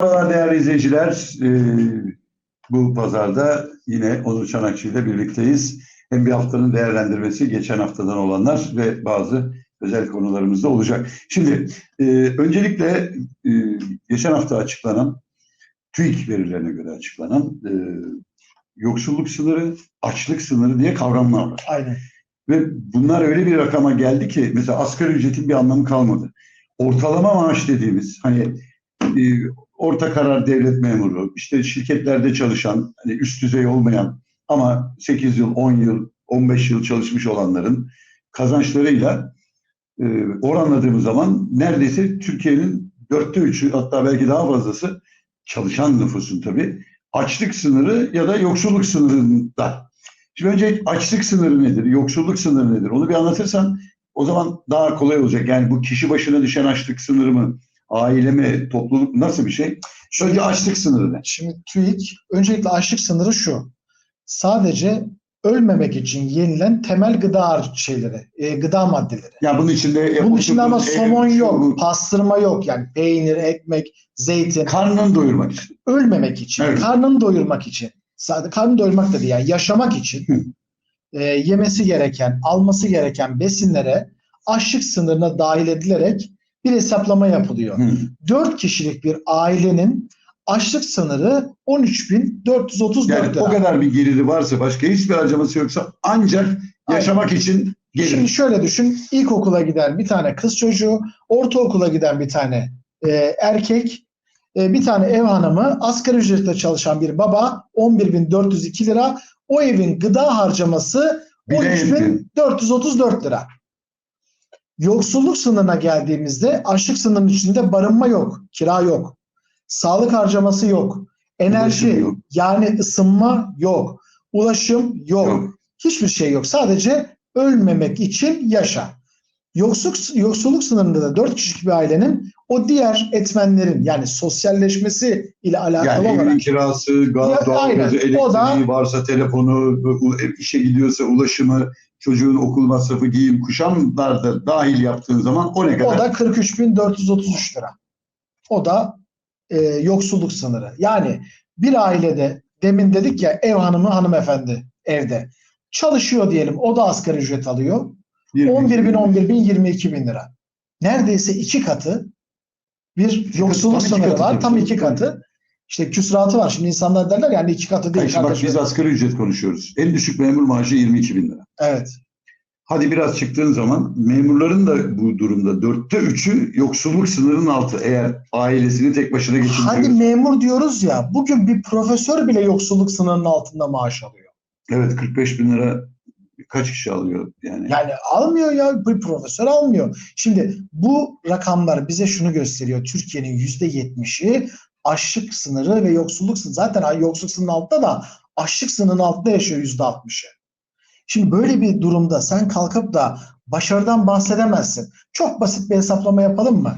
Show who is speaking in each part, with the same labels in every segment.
Speaker 1: Merhabalar değerli izleyiciler. Ee, bu pazarda yine Onur Çanakçı ile birlikteyiz. Hem bir haftanın değerlendirmesi, geçen haftadan olanlar ve bazı özel konularımız da olacak. Şimdi e, öncelikle e, geçen hafta açıklanan, TÜİK verilerine göre açıklanan e, yoksulluk sınırı, açlık sınırı diye kavramlar var.
Speaker 2: Aynen.
Speaker 1: Ve bunlar öyle bir rakama geldi ki mesela asgari ücretin bir anlamı kalmadı. Ortalama maaş dediğimiz hani e, orta karar devlet memuru, işte şirketlerde çalışan, hani üst düzey olmayan ama 8 yıl, 10 yıl, 15 yıl çalışmış olanların kazançlarıyla e, oranladığımız zaman neredeyse Türkiye'nin dörtte üçü hatta belki daha fazlası çalışan nüfusun tabii açlık sınırı ya da yoksulluk sınırında. Şimdi önce açlık sınırı nedir, yoksulluk sınırı nedir onu bir anlatırsan o zaman daha kolay olacak. Yani bu kişi başına düşen açlık sınırı mı, aile mi, topluluk mu, nasıl bir şey? Önce açlık sınırı ne?
Speaker 2: Şimdi TÜİK öncelikle açlık sınırı şu. Sadece ölmemek için yenilen temel gıda şeyleri, e, gıda maddeleri.
Speaker 1: Ya bunun içinde
Speaker 2: Bunun içinde ama
Speaker 1: et,
Speaker 2: somon
Speaker 1: şu,
Speaker 2: yok,
Speaker 1: bu.
Speaker 2: pastırma yok yani peynir, ekmek, zeytin.
Speaker 1: Karnını doyurmak için.
Speaker 2: Ölmemek için,
Speaker 1: Evet.
Speaker 2: karnını doyurmak için. Sadece karnını doyurmak da değil yani yaşamak için
Speaker 1: Hı.
Speaker 2: e, yemesi gereken, alması gereken besinlere açlık sınırına dahil edilerek bir hesaplama yapılıyor.
Speaker 1: Hı.
Speaker 2: 4 kişilik bir ailenin açlık sınırı 13.434
Speaker 1: Yani
Speaker 2: lira.
Speaker 1: o kadar bir geliri varsa başka hiçbir harcaması yoksa ancak yaşamak için gelir.
Speaker 2: Şimdi şöyle düşün. İlkokula giden bir tane kız çocuğu, ortaokula giden bir tane e, erkek, e, bir tane ev hanımı, asgari ücretle çalışan bir baba 11.402 lira. O evin gıda harcaması
Speaker 1: Bir de
Speaker 2: 13.434 lira. Yoksulluk sınırına geldiğimizde açlık sınırının içinde barınma yok, kira yok, sağlık harcaması yok, enerji
Speaker 1: yok.
Speaker 2: yani ısınma yok, ulaşım yok.
Speaker 1: Yok.
Speaker 2: Hiçbir şey yok. Sadece ölmemek için yaşa. Yoksulluk, yoksulluk sınırında da 4 kişilik bir ailenin o diğer etmenlerin yani sosyalleşmesi ile alakalı
Speaker 1: Yani
Speaker 2: olarak
Speaker 1: evin kirası, gaz, doğalgazı, elektriği
Speaker 2: da-
Speaker 1: varsa telefonu, u- işe gidiyorsa ulaşımı, çocuğun okul masrafı, giyim, kuşamlar da dahil yaptığın zaman o ne kadar?
Speaker 2: o da 43.433 lira. O da e, yoksulluk sınırı. Yani bir ailede demin dedik ya ev hanımı hanımefendi evde çalışıyor diyelim o da asgari ücret alıyor. 11 bin, 11 bin, 22 bin lira. Neredeyse iki katı bir yoksulluk
Speaker 1: tam
Speaker 2: sınırı var. Tam iki katı. İşte küsuratı var. Şimdi insanlar derler yani iki katı değil
Speaker 1: Hayır, bak biz asgari ücret konuşuyoruz. En düşük memur maaşı 22 bin lira.
Speaker 2: Evet.
Speaker 1: Hadi biraz çıktığın zaman memurların da bu durumda dörtte üçü yoksulluk sınırının altı. Eğer ailesini tek başına
Speaker 2: Hadi
Speaker 1: geçindiriyor.
Speaker 2: memur diyoruz ya bugün bir profesör bile yoksulluk sınırının altında maaş alıyor.
Speaker 1: Evet 45 bin lira kaç kişi alıyor yani?
Speaker 2: Yani almıyor ya bir profesör almıyor. Şimdi bu rakamlar bize şunu gösteriyor. Türkiye'nin yüzde yetmişi açlık sınırı ve yoksulluk sınırı. Zaten yoksulluk sınırının altında da açlık sınırının altında yaşıyor yüzde altmışı. Şimdi böyle bir durumda sen kalkıp da başarıdan bahsedemezsin. Çok basit bir hesaplama yapalım mı?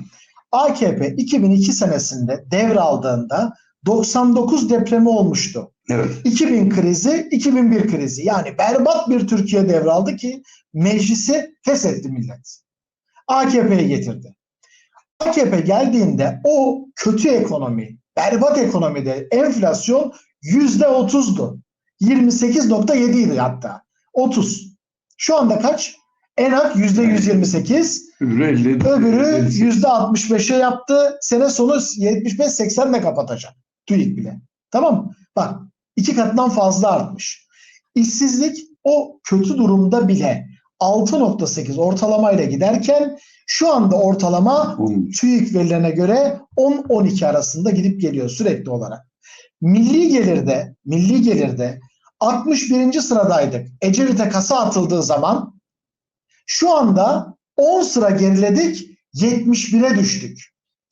Speaker 2: AKP 2002 senesinde devraldığında 99 depremi olmuştu.
Speaker 1: Evet.
Speaker 2: 2000 krizi, 2001 krizi. Yani berbat bir Türkiye devraldı ki meclisi feshetti millet. AKP'yi getirdi. AKP geldiğinde o kötü ekonomi, berbat ekonomide enflasyon yüzde otuzdu. 28.7 idi hatta. 30. Şu anda kaç? Enak yüzde 128.
Speaker 1: Öbürü 50.
Speaker 2: Öbürü
Speaker 1: 58.
Speaker 2: yüzde 65'e yaptı. Sene sonu 75-80 ile kapatacak. TÜİK bile. Tamam mı? Bak iki katından fazla artmış. İşsizlik o kötü durumda bile 6.8 ortalamayla giderken şu anda ortalama TÜİK verilerine göre 10-12 arasında gidip geliyor sürekli olarak. Milli gelirde, milli gelirde 61. sıradaydık. Ecevit'e kasa atıldığı zaman şu anda 10 sıra geriledik, 71'e düştük.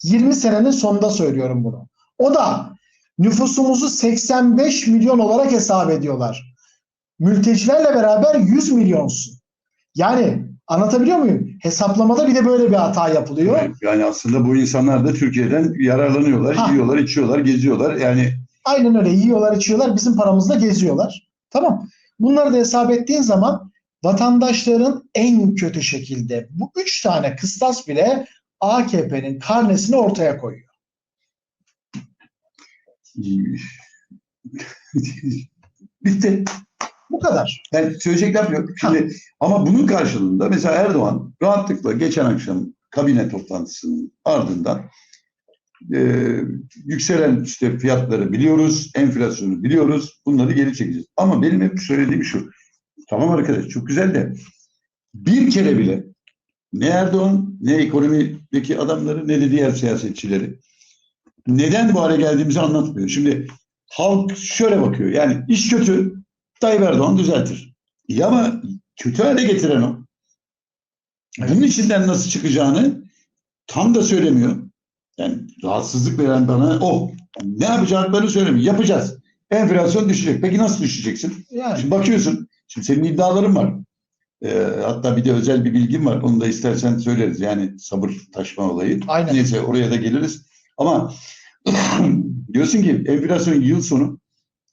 Speaker 2: 20 senenin sonunda söylüyorum bunu. O da nüfusumuzu 85 milyon olarak hesap ediyorlar. Mültecilerle beraber 100 milyonsun. Yani anlatabiliyor muyum? Hesaplamada bir de böyle bir hata yapılıyor.
Speaker 1: Yani aslında bu insanlar da Türkiye'den yararlanıyorlar,
Speaker 2: Ha.
Speaker 1: yiyorlar, içiyorlar, geziyorlar. Yani
Speaker 2: Aynen öyle yiyorlar, içiyorlar, bizim paramızla geziyorlar. Tamam. Bunları da hesap ettiğin zaman vatandaşların en kötü şekilde bu üç tane kıstas bile AKP'nin karnesini ortaya koyuyor.
Speaker 1: Bitti.
Speaker 2: Bu kadar.
Speaker 1: Yani söyleyecek laf yok. Şimdi ama bunun karşılığında mesela Erdoğan rahatlıkla geçen akşam kabine toplantısının ardından e, yükselen işte fiyatları biliyoruz, enflasyonu biliyoruz, bunları geri çekeceğiz. Ama benim hep söylediğim şu, tamam arkadaş çok güzel de bir kere bile ne Erdoğan ne ekonomideki adamları ne de diğer siyasetçileri neden bu hale geldiğimizi anlatmıyor. Şimdi halk şöyle bakıyor yani iş kötü Tayyip Erdoğan düzeltir. İyi ama kötü hale getiren o. Bunun içinden nasıl çıkacağını tam da söylemiyor. Yani rahatsızlık veren bana o. Ne yapacaklarını söylemiyor. Yapacağız. Enflasyon düşecek. Peki nasıl düşeceksin?
Speaker 2: Yani
Speaker 1: Şimdi bakıyorsun. Şimdi senin iddiaların var. Ee, hatta bir de özel bir bilgim var. Onu da istersen söyleriz. Yani sabır taşma olayı.
Speaker 2: Aynen.
Speaker 1: Neyse oraya da geliriz. Ama diyorsun ki enflasyon yıl sonu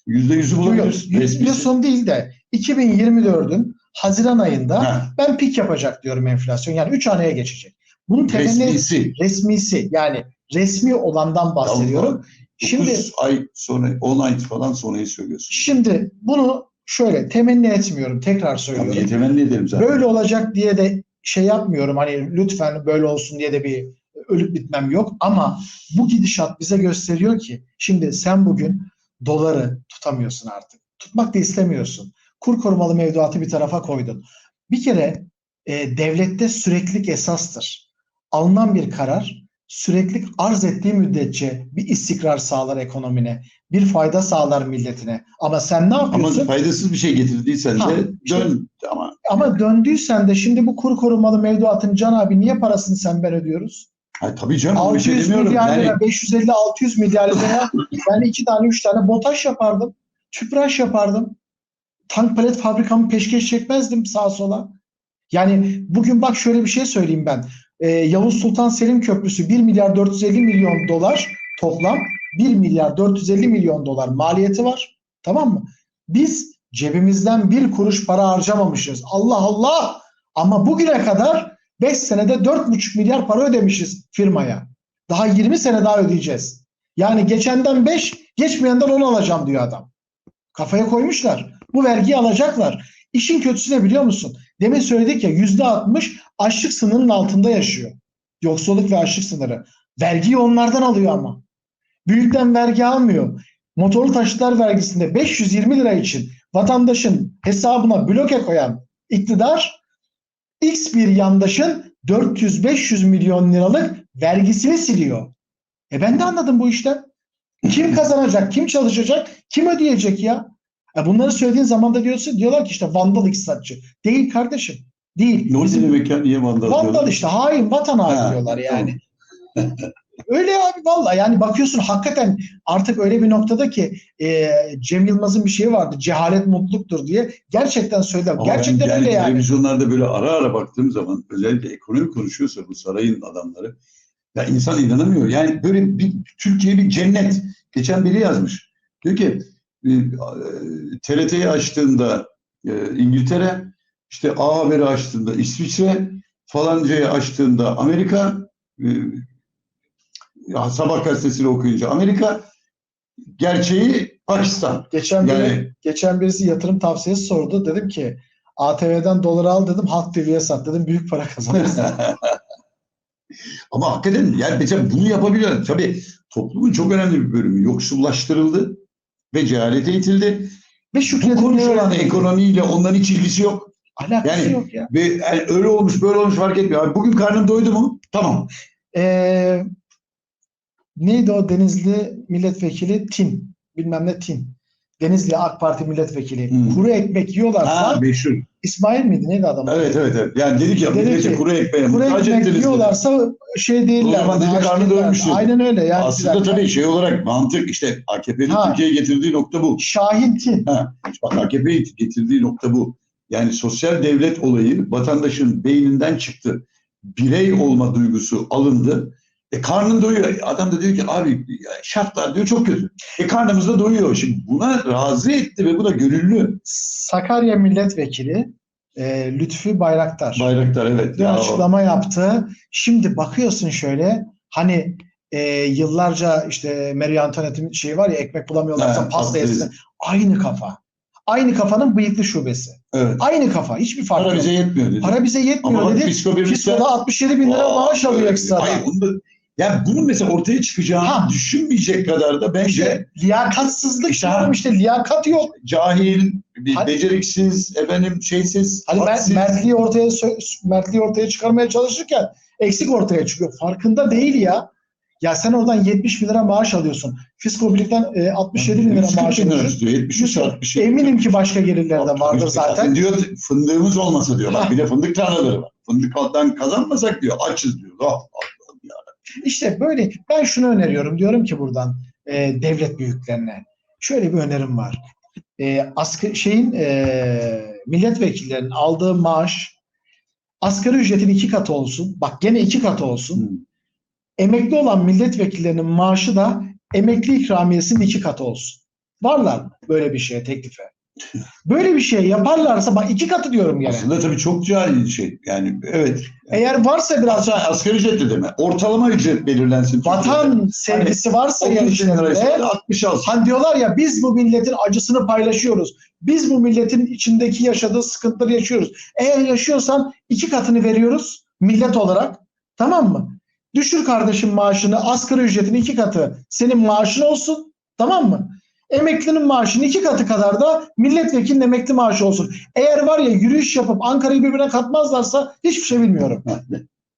Speaker 1: yüzde yüzü bulabilir.
Speaker 2: yıl sonu değil de 2024'ün Haziran ayında
Speaker 1: Ha,
Speaker 2: ben pik yapacak diyorum enflasyon. Yani 3 haneye geçecek. Bunun temelli
Speaker 1: resmisi.
Speaker 2: resmisi yani resmi olandan bahsediyorum. Şimdi
Speaker 1: 9 ay sonra 10 ay falan sonrayı söylüyorsun.
Speaker 2: şimdi bunu şöyle temenni etmiyorum. Tekrar söylüyorum.
Speaker 1: niye temenni ederim zaten.
Speaker 2: Böyle olacak diye de şey yapmıyorum. Hani lütfen böyle olsun diye de bir ölüp bitmem yok. Ama bu gidişat bize gösteriyor ki şimdi sen bugün doları tutamıyorsun artık. Tutmak da istemiyorsun. Kur korumalı mevduatı bir tarafa koydun. Bir kere e, devlette süreklilik esastır. Alınan bir karar süreklilik arz ettiği müddetçe bir istikrar sağlar ekonomine, bir fayda sağlar milletine. Ama sen ne
Speaker 1: Ama
Speaker 2: yapıyorsun?
Speaker 1: faydasız bir şey getirdiysen
Speaker 2: Ha,
Speaker 1: de dön. Ama
Speaker 2: Ama döndüysen de şimdi bu kur korumalı mevduatın Can abi niye parasını sen ben ödüyoruz?
Speaker 1: Ay, tabii canım bir şey
Speaker 2: 600
Speaker 1: demiyorum.
Speaker 2: milyar
Speaker 1: Yani
Speaker 2: lira, 550-600 milyar liraya ben iki tane üç tane BOTAŞ yapardım. Tüpraş yapardım. Tank palet fabrikamı peşkeş çekmezdim sağa sola. Yani bugün bak şöyle bir şey söyleyeyim ben. Ee, Yavuz Sultan Selim Köprüsü 1 milyar 450 milyon dolar toplam 1 milyar 450 milyon dolar maliyeti var. Tamam mı? Biz cebimizden bir kuruş para harcamamışız. Allah Allah! Ama bugüne kadar 5 senede 4,5 milyar para ödemişiz firmaya. Daha 20 sene daha ödeyeceğiz. Yani geçenden 5, geçmeyenden 10 alacağım diyor adam. Kafaya koymuşlar. Bu vergiyi alacaklar. İşin kötüsü ne biliyor musun? Demin söyledik ya %60 açlık sınırının altında yaşıyor. Yoksulluk ve açlık sınırı. Vergiyi onlardan alıyor ama. Büyükten vergi almıyor. Motorlu taşıtlar vergisinde 520 lira için vatandaşın hesabına bloke koyan iktidar X bir yandaşın 400-500 milyon liralık vergisini siliyor. E ben de anladım bu işten. Kim kazanacak, kim çalışacak, kim ödeyecek ya? E bunları söylediğin zaman da diyorsun, diyorlar ki işte vandal iktisatçı. Değil kardeşim. Değil.
Speaker 1: ne demek ya? Niye vandal
Speaker 2: Vandal
Speaker 1: diyorlar?
Speaker 2: işte hain vatan haini
Speaker 1: Ha,
Speaker 2: diyorlar yani. öyle abi vallahi yani bakıyorsun hakikaten artık öyle bir noktada ki e, Cem Yılmaz'ın bir şeyi vardı cehalet mutluluktur diye gerçekten söyler.
Speaker 1: Ama
Speaker 2: Gerçekten
Speaker 1: ben
Speaker 2: öyle yani.
Speaker 1: Televizyonlarda böyle ara ara baktığım zaman özellikle ekonomi konuşuyorsa bu sarayın adamları ya insan inanamıyor. Yani böyle bir Türkiye bir cennet. Geçen biri yazmış. Diyor ki e, e, TRT'yi açtığında e, İngiltere, işte A Haber'i açtığında İsviçre, falancayı açtığında Amerika, ya Sabah gazetesini okuyunca Amerika, gerçeği Pakistan.
Speaker 2: Geçen biri,
Speaker 1: Yani
Speaker 2: geçen birisi yatırım tavsiyesi sordu. Dedim ki ATV'den dolar al dedim Halk TV'ye sat dedim büyük para kazanırsın.
Speaker 1: Ama hakikaten yani mesela bunu yapabiliyorlar. Tabii toplumun çok önemli bir bölümü yoksullaştırıldı ve cehalete itildi.
Speaker 2: Ve şükredilmeyi
Speaker 1: konuşulan ekonomiyle onların hiç ilgisi yok.
Speaker 2: Alakası
Speaker 1: Yani-
Speaker 2: yok ya.
Speaker 1: Ve yani öyle olmuş böyle olmuş fark etmiyor. Abi bugün karnın doydu mu? Tamam.
Speaker 2: Ee, neydi o Denizli milletvekili Tin. Bilmem ne Tin. Denizli AK Parti milletvekili.
Speaker 1: Hmm.
Speaker 2: Kuru ekmek yiyorlarsa
Speaker 1: Ha meşhur.
Speaker 2: İsmail miydi neydi adam?
Speaker 1: Evet evet evet. Yani dedik ya
Speaker 2: Dedi ki,
Speaker 1: kuru ekmeğe
Speaker 2: Kuru ekmek
Speaker 1: ettiniz dedi.
Speaker 2: yiyorlarsa şey değiller.
Speaker 1: O zaman dedi, karnı dedi.
Speaker 2: Aynen öyle. Yani
Speaker 1: Aslında tabii şey olarak mantık işte AKP'nin. Türkiye'ye getirdiği nokta bu.
Speaker 2: Şahin Tin.
Speaker 1: Bak AKP'yi getirdiği nokta bu. Yani sosyal devlet olayı vatandaşın beyninden çıktı. Birey olma duygusu alındı. E karnın doyuyor. Adam da diyor ki abi şartlar diyor çok kötü. E karnımız da doyuyor. Şimdi buna razı etti ve bu da gönüllü.
Speaker 2: Sakarya milletvekili e, Lütfü Bayraktar.
Speaker 1: Bayraktar evet.
Speaker 2: bir
Speaker 1: Ya,
Speaker 2: açıklama yaptı. Şimdi bakıyorsun şöyle hani e, yıllarca işte Marie Antoinette'in şeyi var ya ekmek bulamıyorlarsa
Speaker 1: Evet,
Speaker 2: pasta yesin. Aynı kafa. Aynı kafanın bıyıklı şubesi.
Speaker 1: Evet.
Speaker 2: Aynı kafa. Hiçbir fark
Speaker 1: Para
Speaker 2: yok.
Speaker 1: bize yetmiyor dedi.
Speaker 2: Para bize yetmiyor
Speaker 1: Ama
Speaker 2: dedi.
Speaker 1: Fisko.
Speaker 2: Fisko'da 67 bin lira maaş alıyor ekstradan.
Speaker 1: Hayır, bunu da, yani bunun mesela ortaya çıkacağını
Speaker 2: Ha.
Speaker 1: düşünmeyecek kadar da bence
Speaker 2: liyakatsızlık
Speaker 1: İşte
Speaker 2: diyorum işte liyakat yok.
Speaker 1: cahil, bir
Speaker 2: Hadi-
Speaker 1: beceriksiz, efendim şeysiz,
Speaker 2: Hani
Speaker 1: hadsiz.
Speaker 2: mertliği ortaya mertliği ortaya çıkarmaya çalışırken eksik ortaya çıkıyor. Farkında değil ya. Ya sen oradan 70 bin lira maaş alıyorsun. Fisko birlikten e, 67 bin lira
Speaker 1: 140
Speaker 2: maaş alıyorsun.
Speaker 1: istiyor, 73 60
Speaker 2: Eminim ki başka gelirler de vardır zaten.
Speaker 1: Diyor fındığımız olmasa diyor. Bak bir de fındık tarlaları var. Fındıktan kazanmasak diyor açız diyor. Oh, ya.
Speaker 2: İşte böyle ben şunu öneriyorum diyorum ki buradan e, devlet büyüklerine. Şöyle bir önerim var. E, asgari şeyin e, milletvekillerinin aldığı maaş asgari ücretin iki katı olsun. Bak gene iki katı olsun.
Speaker 1: Hı.
Speaker 2: Emekli olan milletvekillerinin maaşı da emekli ikramiyesinin iki katı olsun. Varlar böyle bir şeye teklife? Böyle bir şey yaparlarsa bak iki katı diyorum gene.
Speaker 1: Aslında tabii çok cahil şey. Yani evet.
Speaker 2: Eğer varsa biraz
Speaker 1: Aslında asgari ücret de deme. Ortalama ücret belirlensin.
Speaker 2: Vatan sevgisi varsa
Speaker 1: 30 bin lira
Speaker 2: gençlerinde
Speaker 1: ise 60 alsın.
Speaker 2: Hani diyorlar ya biz bu milletin acısını paylaşıyoruz. Biz bu milletin içindeki yaşadığı sıkıntıları yaşıyoruz. Eğer yaşıyorsan iki katını veriyoruz millet olarak. Tamam mı? Düşür kardeşim maaşını, asgari ücretin iki katı senin maaşın olsun. Tamam mı? Emeklinin maaşının iki katı kadar da milletvekilinin emekli maaşı olsun. Eğer var ya yürüyüş yapıp Ankara'yı birbirine katmazlarsa hiçbir şey bilmiyorum.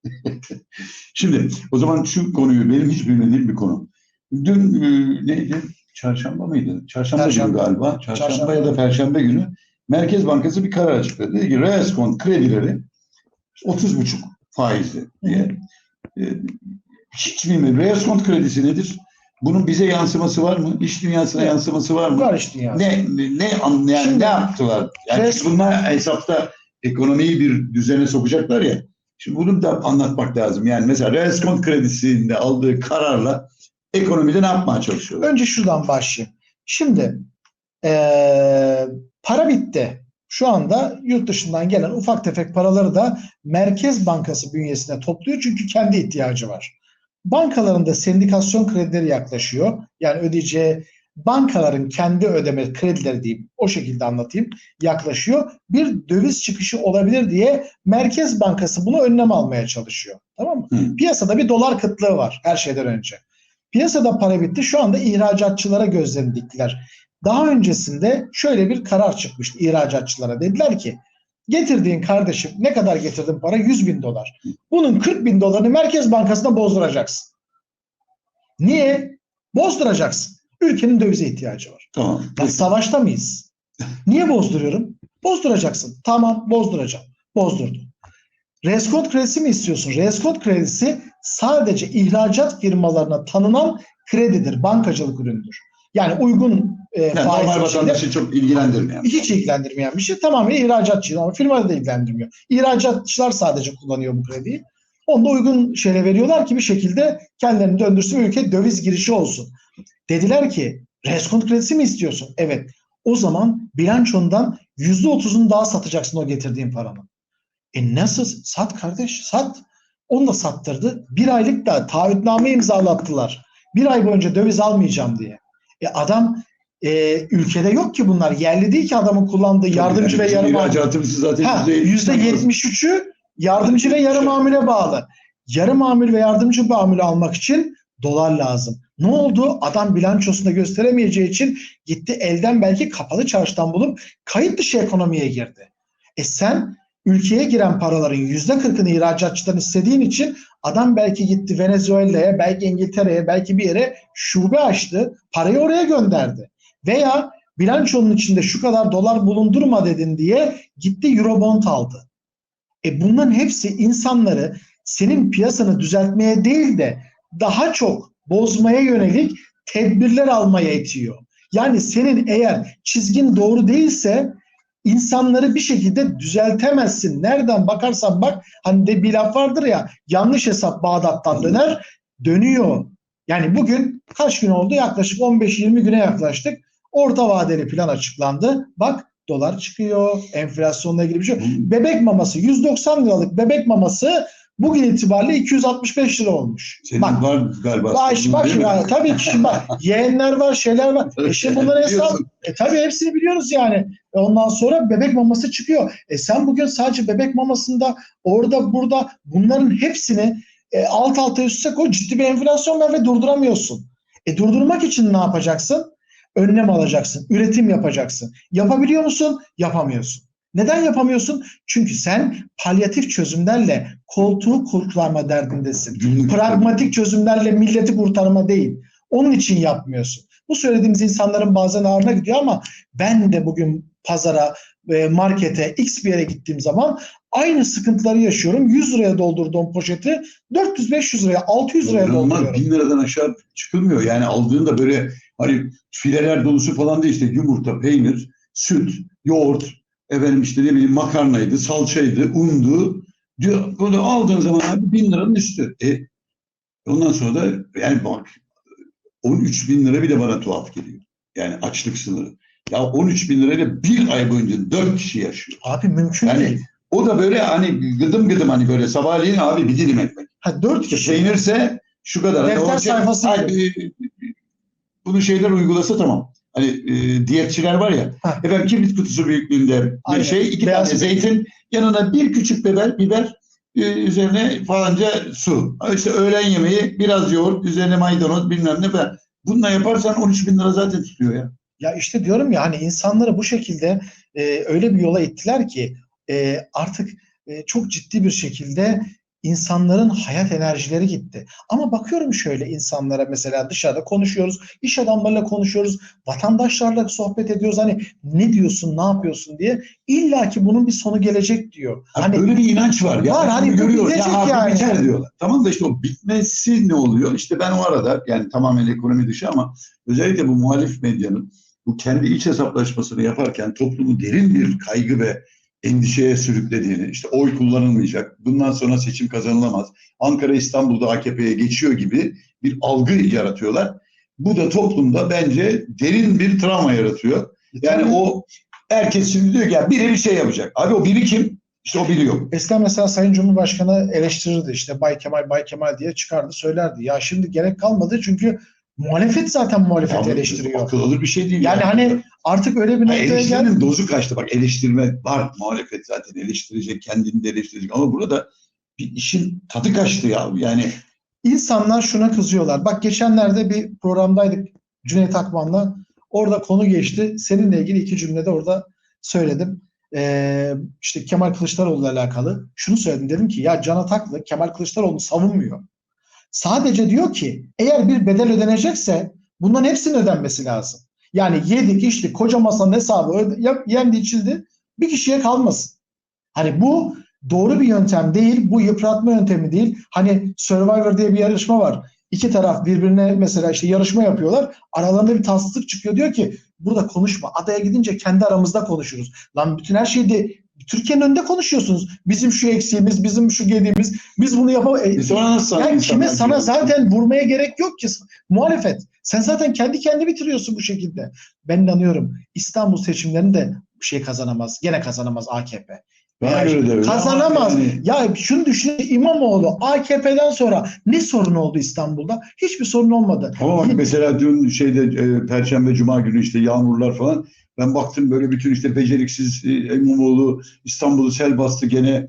Speaker 1: Şimdi o zaman şu konuyu benim hiç bilmediğim bir konu. Dün e, neydi? Çarşamba mıydı? Çarşamba,
Speaker 2: Perşembe.
Speaker 1: günü galiba. Çarşamba,
Speaker 2: Çarşamba.
Speaker 1: ya da Perşembe günü Merkez Bankası bir karar açıkladı. Dedi ki Reeskont kredileri 30,5 faizli diye. E, hiç bilmiyorum. Reeskont kredisi nedir? Bunun bize yansıması var mı? İş dünyasına
Speaker 2: Evet.
Speaker 1: yansıması var mı?
Speaker 2: Var işte yani.
Speaker 1: Ne ne ne, an- yani
Speaker 2: Şimdi-
Speaker 1: ne yaptılar? Yani çünkü bunlar hesapta ekonomiyi bir düzene sokacaklar ya. Şimdi bunu da anlatmak lazım. Yani mesela reskont kredisinde aldığı kararla ekonomide ne yapmaya çalışıyorlar?
Speaker 2: Önce şuradan başlayayım. Şimdi eee, para bitti. Şu anda yurt dışından gelen ufak tefek paraları da Merkez Bankası bünyesine topluyor çünkü kendi ihtiyacı var. Bankaların da sendikasyon kredileri yaklaşıyor. Yani ödeyeceği bankaların kendi ödeme kredileri diyeyim o şekilde anlatayım yaklaşıyor. Bir döviz çıkışı olabilir diye Merkez Bankası bunu önlem almaya çalışıyor. Tamam mı?
Speaker 1: Hı.
Speaker 2: Piyasada bir dolar kıtlığı var her şeyden önce. Piyasada para bitti. Şu anda ihracatçılara gözlerini diktiler. Daha öncesinde şöyle bir karar çıkmıştı ihracatçılara. Dediler ki getirdiğin kardeşim ne kadar getirdin para? 100 bin dolar. Bunun 40 bin dolarını Merkez Bankası'na bozduracaksın. Niye? Bozduracaksın. Ülkenin dövize ihtiyacı var.
Speaker 1: Tamam.
Speaker 2: Ya savaşta mıyız? Niye bozduruyorum? Bozduracaksın. Tamam bozduracağım. Bozdurdum. Reskont kredisi mi istiyorsun? Reskont kredisi sadece ihracat firmalarına tanınan kredidir. Bankacılık ürünüdür. Yani uygun e,
Speaker 1: Yani normal vatandaşı çok ilgilendirmeyen.
Speaker 2: hiç ilgilendirmeyen bir şey. Tamamen ihracatçı. Ama firma da ilgilendirmiyor. İhracatçılar sadece kullanıyor bu krediyi. Onu da uygun şeyle veriyorlar ki bir şekilde kendilerini döndürsün ve ülke döviz girişi olsun. Dediler ki reskont kredisi mi istiyorsun? Evet. O zaman bilançondan %30'unu daha satacaksın o getirdiğin paranın. E nasıl? Sat kardeş sat. Onu da sattırdı. Bir aylık da taahhütname imzalattılar. Bir ay boyunca döviz almayacağım diye. E adam e, ülkede yok ki bunlar. Yerli değil ki adamın kullandığı yardımcı ve
Speaker 1: Bizim
Speaker 2: yarım
Speaker 1: ihracatımız zaten
Speaker 2: Ha,
Speaker 1: yüzde yetmiş.
Speaker 2: %73'ü yardımcı ve yarı mamule bağlı. Yarı mamul ve yardımcı mamule almak için dolar lazım. Ne oldu? Adam bilançosunda gösteremeyeceği için gitti elden belki kapalı çarşıdan bulup kayıt dışı ekonomiye girdi. E sen ülkeye giren paraların %40'ını ihracatçıdan istediğin için adam belki gitti Venezuela'ya, belki İngiltere'ye, belki bir yere şube açtı. Parayı oraya gönderdi. Veya bilançonun içinde şu kadar dolar bulundurma dedin diye gitti Eurobond aldı. E bunların hepsi insanları senin piyasanı düzeltmeye değil de daha çok bozmaya yönelik tedbirler almaya itiyor. Yani senin eğer çizgin doğru değilse insanları bir şekilde düzeltemezsin. Nereden bakarsan bak hani de bir laf vardır ya yanlış hesap Bağdat'tan döner dönüyor. Yani bugün kaç gün oldu? Yaklaşık 15-20 güne yaklaştık. Orta vadeli plan açıklandı. Bak dolar çıkıyor. Enflasyonla ilgili bir şey. Bebek maması 190 liralık bebek maması bugün itibariyle 265 lira olmuş.
Speaker 1: Senin
Speaker 2: Bak
Speaker 1: var galiba.
Speaker 2: Bak, bak şimdi, tabii ki şimdi bak yeğenler var şeyler var. E şimdi bunların
Speaker 1: Biliyorsun.
Speaker 2: e tabii hepsini biliyoruz yani. E ondan sonra bebek maması çıkıyor. E sen bugün sadece bebek mamasında orada burada bunların hepsini e, alt alta üste koy ciddi bir enflasyon var ve durduramıyorsun. E durdurmak için ne yapacaksın? Önlem alacaksın. Üretim yapacaksın. Yapabiliyor musun? Yapamıyorsun. Neden yapamıyorsun? Çünkü sen palyatif çözümlerle koltuğu kurtarma derdindesin
Speaker 1: Günlük-
Speaker 2: pragmatik çözümlerle milleti kurtarma değil. Onun için yapmıyorsun. Bu söylediğimiz insanların bazen ağrına gidiyor ama ben de bugün pazara, e, markete, x bir yere gittiğim zaman aynı sıkıntıları yaşıyorum. 100 liraya doldurduğum poşeti 400-500 liraya, 600 liraya dolduruyorum.
Speaker 1: bin liradan aşağı çıkılmıyor. Yani aldığında böyle hani fileler dolusu falan değil işte yumurta, peynir, süt, yoğurt, efendim işte ne bileyim makarnaydı, salçaydı, undu. Diyor, Böyle aldığın zaman abi bin liranın üstü. E, ondan sonra da yani bak 13 bin lira bile bana tuhaf geliyor. Yani açlık sınırı. Ya 13 bin lirayla bir ay boyunca 4 kişi yaşıyor.
Speaker 2: Abi mümkün
Speaker 1: Yani
Speaker 2: değil.
Speaker 1: o da böyle hani gıdım gıdım hani böyle sabahleyin abi bir dilim ekmek.
Speaker 2: Ha, 4
Speaker 1: İşte
Speaker 2: kişi.
Speaker 1: peynirse şu kadar.
Speaker 2: Defter sayfası
Speaker 1: Ay, bunu şeyler uygulasa tamam. Hani e, diyetçiler var ya.
Speaker 2: Ha.
Speaker 1: Efendim kibrit kutusu büyüklüğünde bir
Speaker 2: Aynen.
Speaker 1: şey iki
Speaker 2: Beyaz
Speaker 1: tane zeytin yanına bir küçük biber biber e, üzerine falanca su. İşte öğlen yemeği biraz yoğurt üzerine maydanoz bilmem ne falan. Bununla yaparsan 13 bin lira zaten tutuyor ya.
Speaker 2: Ya işte diyorum ya hani insanları bu şekilde e, öyle bir yola ittiler ki e, artık e, çok ciddi bir şekilde insanların hayat enerjileri gitti. Ama bakıyorum şöyle insanlara mesela dışarıda konuşuyoruz, iş adamlarıyla konuşuyoruz, vatandaşlarla sohbet ediyoruz. Hani ne diyorsun, ne yapıyorsun diye. İlla ki bunun bir sonu gelecek diyor.
Speaker 1: Abi
Speaker 2: Hani
Speaker 1: böyle bir inanç var. Ya,
Speaker 2: Var, hani bu bitecek
Speaker 1: ya,
Speaker 2: yani.
Speaker 1: biter diyorlar. Tamam da işte o bitmesi ne oluyor? İşte ben o arada yani tamamen ekonomi dışı ama özellikle bu muhalif medyanın bu kendi iç hesaplaşmasını yaparken toplumu derin bir kaygı ve endişeye sürüklediğini, işte oy kullanılmayacak, bundan sonra seçim kazanılamaz, Ankara İstanbul'da AKP'ye geçiyor gibi bir algı yaratıyorlar. Bu da toplumda bence derin bir travma yaratıyor. Yani o herkes şimdi diyor ki ya biri bir şey yapacak. Abi o biri kim? İşte o biri yok.
Speaker 2: Eskiden mesela Sayın Cumhurbaşkanı eleştirirdi işte Bay Kemal Bay Kemal diye çıkardı söylerdi. Ya şimdi gerek kalmadı çünkü muhalefet zaten muhalefeti eleştiriyor.
Speaker 1: Akıl alır bir şey değil.
Speaker 2: Yani hani artık öyle bir noktaya geldi.
Speaker 1: eleştirinin dozu kaçtı. Bak eleştirme var. Muhalefet zaten eleştirecek, kendini de eleştirecek. Ama burada bir işin tadı kaçtı ya. Yani
Speaker 2: İnsanlar şuna kızıyorlar. Bak geçenlerde bir programdaydık Cüneyt Akman'la. Orada konu geçti. Seninle ilgili iki cümlede orada söyledim. Ee, işte Kemal Kılıçdaroğlu'yla alakalı. Şunu söyledim. Dedim ki ya Can Ataklı Kemal Kılıçdaroğlu'nu savunmuyor. Sadece diyor ki eğer bir bedel ödenecekse bunların hepsinin ödenmesi lazım. Yani yedik içtik koca masanın hesabı yendi içildi bir kişiye kalmasın. Hani bu doğru bir yöntem değil. Bu yıpratma yöntemi değil. Hani Survivor diye bir yarışma var. İki taraf birbirine mesela işte yarışma yapıyorlar. Aralarında bir tatsızlık çıkıyor. Diyor ki burada konuşma. Adaya gidince kendi aramızda konuşuruz. Lan bütün her şeyi de Türkiye'nin önünde konuşuyorsunuz. Bizim şu eksiğimiz, bizim şu gediğimiz. Biz bunu yapamayız.
Speaker 1: e
Speaker 2: Yani kime sana zaten vurmaya gerek yok ki. Muhalefet. Sen zaten kendi kendi bitiriyorsun bu şekilde. Ben inanıyorum. İstanbul seçimlerini de bir şey kazanamaz. Gene kazanamaz AKP.
Speaker 1: Bana
Speaker 2: Yani
Speaker 1: göre de öyle.
Speaker 2: Kazanamaz.
Speaker 1: Ama yani-
Speaker 2: Ya şunu düşün İmamoğlu AKP'den sonra ne sorun oldu İstanbul'da? Hiçbir sorun olmadı.
Speaker 1: Ama bak mesela dün şeyde e, Perşembe Cuma günü işte yağmurlar falan. Ben baktım böyle bütün işte beceriksiz e, İmamoğlu İstanbul'u sel bastı gene.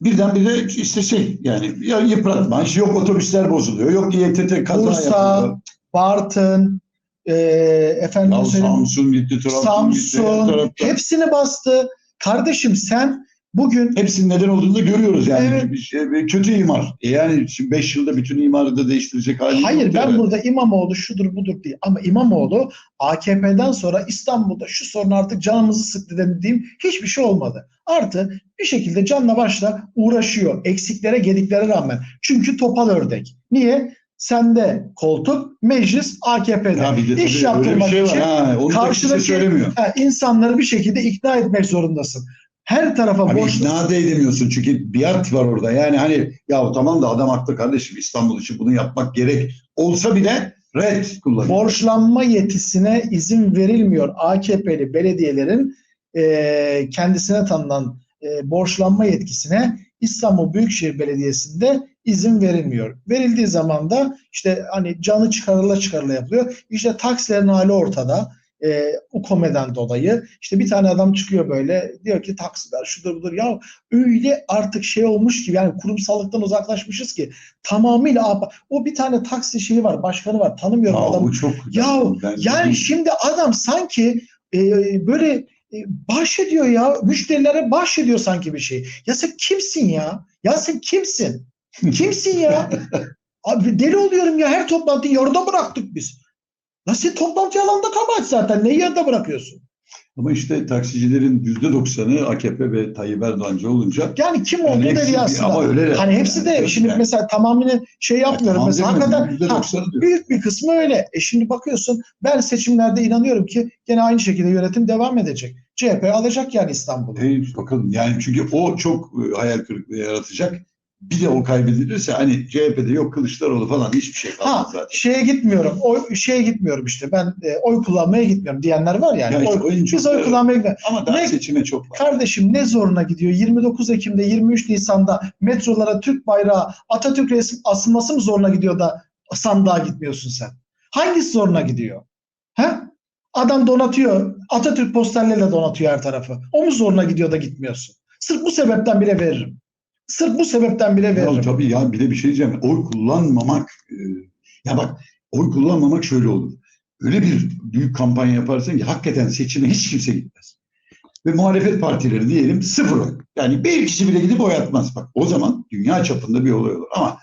Speaker 1: Birdenbire işte şey yani ya yıpratma. yok otobüsler bozuluyor. Yok İETT kaza
Speaker 2: Bursa,
Speaker 1: yapıyor.
Speaker 2: Bartın, e, efendim
Speaker 1: Ya
Speaker 2: söyleyeyim,
Speaker 1: Samsun gitti, Trabzon gitti. her
Speaker 2: Samsun
Speaker 1: tarafta.
Speaker 2: hepsini bastı. Kardeşim sen bugün
Speaker 1: Hepsinin neden olduğunu da görüyoruz yani.
Speaker 2: Evet.
Speaker 1: Bir şey- bir kötü imar. E yani şimdi 5 yılda bütün imarı da değiştirecek hali
Speaker 2: Hayır ben
Speaker 1: yani.
Speaker 2: burada İmamoğlu şudur budur değil. Ama İmamoğlu AKP'den sonra İstanbul'da şu sorun artık canımızı sıktı dediğim hiçbir şey olmadı. Artı bir şekilde canla başla uğraşıyor. Eksiklere gediklere rağmen. Çünkü topal ördek. Niye? Sende koltuk, meclis AKP'de.
Speaker 1: Ya bir de
Speaker 2: İş yaptırmak
Speaker 1: şey
Speaker 2: için
Speaker 1: Ha, onu
Speaker 2: karşıdaki
Speaker 1: söylemiyor.
Speaker 2: ha, insanları bir şekilde ikna etmek zorundasın. Her tarafa
Speaker 1: Abi
Speaker 2: boş.
Speaker 1: ikna da edemiyorsun çünkü biat var orada. Yani hani ya tamam da adam haklı kardeşim İstanbul için bunu yapmak gerek olsa bile red kullanıyor.
Speaker 2: borçlanma yetisine izin verilmiyor AKP'li belediyelerin e, kendisine tanınan e, borçlanma yetkisine İstanbul Büyükşehir Belediyesi'nde izin verilmiyor. Verildiği zaman da işte hani canı çıkarıla çıkarıla yapılıyor. İşte taksilerin hali ortada. E, UKOME'den dolayı işte bir tane adam çıkıyor böyle diyor ki taksiler şudur budur ya öyle artık şey olmuş ki yani kurumsallıktan uzaklaşmışız ki tamamıyla o bir tane taksi şeyi var başkanı var tanımıyorum
Speaker 1: Ya
Speaker 2: adamı
Speaker 1: çok
Speaker 2: ya yani şimdi adam sanki e, böyle e, bahşediyor ya müşterilere bahşediyor sanki bir şey. Ya sen kimsin ya? Ya sen kimsin? Kimsin ya? Abi deli oluyorum ya her toplantıyı yarıda bıraktık biz. Ya sen toplantı alanında kabahat zaten. Neyi yarıda bırakıyorsun?
Speaker 1: Ama işte taksicilerin yüzde doksanı AKP ve Tayyip Erdoğancı olunca
Speaker 2: Yani kim
Speaker 1: Yani
Speaker 2: olduğu
Speaker 1: hepsi-
Speaker 2: belli aslında.
Speaker 1: ama öyle
Speaker 2: hani hepsi de
Speaker 1: yani-
Speaker 2: şimdi
Speaker 1: yani-
Speaker 2: mesela tamamını şey yapmıyorum.
Speaker 1: tamam
Speaker 2: mesela hakikaten ha, büyük bir kısmı öyle. E şimdi bakıyorsun ben seçimlerde inanıyorum ki gene aynı şekilde yönetim devam edecek. CHP alacak yani İstanbul'u.
Speaker 1: Hey, bakalım yani çünkü o çok e, hayal kırıklığı yaratacak. Bir de o kaybedilirse hani CHP'de yok Kılıçdaroğlu falan hiçbir şey kalmaz
Speaker 2: Ha
Speaker 1: zaten.
Speaker 2: şeye gitmiyorum. Oy şeye gitmiyorum işte. Ben e, oy kullanmaya gitmiyorum diyenler var yani.
Speaker 1: Ya işte
Speaker 2: Oy- biz oy kullanmaya gitmiyoruz.
Speaker 1: ama daha
Speaker 2: Ne-
Speaker 1: seçime çok var.
Speaker 2: Kardeşim ne zoruna gidiyor? 29 Ekim'de 23 Nisan'da metrolara Türk bayrağı Atatürk resim asılması mı zoruna gidiyor da sandığa gitmiyorsun sen? Hangisi zoruna gidiyor? He? Adam donatıyor. Atatürk posterleriyle donatıyor her tarafı. O mu zoruna gidiyor da gitmiyorsun? Sırf bu sebepten bile veririm. Sırf bu sebepten bile
Speaker 1: Ya
Speaker 2: veririm.
Speaker 1: tabii ya bir de bir şey diyeceğim. Oy kullanmamak e, ya bak oy kullanmamak şöyle olur. Öyle bir büyük kampanya yaparsın ki hakikaten seçime hiç kimse gitmez. Ve muhalefet partileri diyelim sıfır oy. Yani bir kişi bile gidip oy atmaz. Bak o zaman dünya çapında bir olay olur. Ama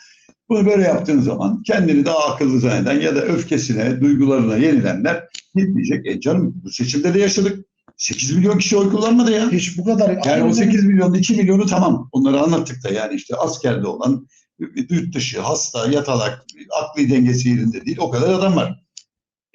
Speaker 1: bunu böyle yaptığın zaman kendini daha akıllı zanneden ya da öfkesine, duygularına yenilenler gitmeyecek. E canım bu seçimde de yaşadık. 8 milyon kişi oy kullanmadı ya.
Speaker 2: Hiç bu kadar
Speaker 1: Yani o 8 milyonun 2 milyonu tamam. Onları anlattık da yani işte askerde olan, yurt dışı, hasta, yatalak, akli dengesi yerinde değil. O kadar adam var.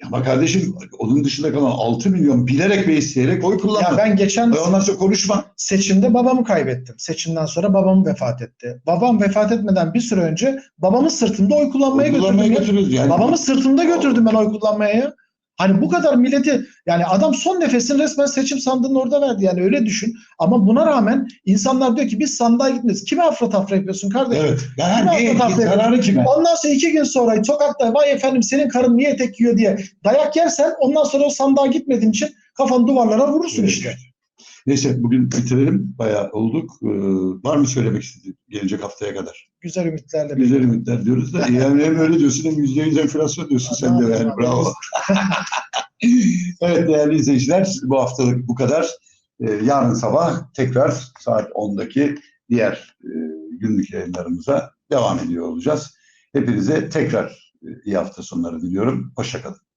Speaker 1: Ama kardeşim onun dışında kalan 6 milyon bilerek ve isteyerek oy
Speaker 2: ya
Speaker 1: kullanmadı.
Speaker 2: ben geçen
Speaker 1: ondan sonra konuşma.
Speaker 2: seçimde babamı kaybettim. Seçimden sonra babam vefat etti. Babam vefat etmeden bir süre önce babamın sırtında oy kullanmaya
Speaker 1: Oy kullanmaya
Speaker 2: götürdüm. ya.
Speaker 1: götürüyoruz yani.
Speaker 2: Babamı sırtımda götürdüm ben oy kullanmaya ya. Hani bu kadar milleti yani adam son nefesini resmen seçim sandığının orada verdi yani öyle düşün. Ama buna rağmen insanlar diyor ki biz sandığa gitmeyiz. Kime afra tafra yapıyorsun kardeşim?
Speaker 1: Evet. Yani
Speaker 2: Kime afra tafra
Speaker 1: Zararı kime?
Speaker 2: Ondan sonra iki gün sonra sokakta vay efendim senin karın niye tek yiyor diye dayak yersen ondan sonra o sandığa gitmediğin için kafanı duvarlara vurursun
Speaker 1: Evet.
Speaker 2: işte.
Speaker 1: Neyse bugün bitirelim. Bayağı olduk. Ee, var mı söylemek istediğin gelecek haftaya kadar?
Speaker 2: Güzel ümitlerle.
Speaker 1: Güzel ümitler diyoruz da yani hem öyle diyorsun hem yüzde yüz enflasyon diyorsun sen de yani bravo. evet değerli izleyiciler bu haftalık bu kadar. Ee, yarın sabah tekrar saat 10'daki diğer e, günlük yayınlarımıza devam ediyor olacağız. Hepinize tekrar e, iyi hafta sonları diliyorum. Hoşçakalın.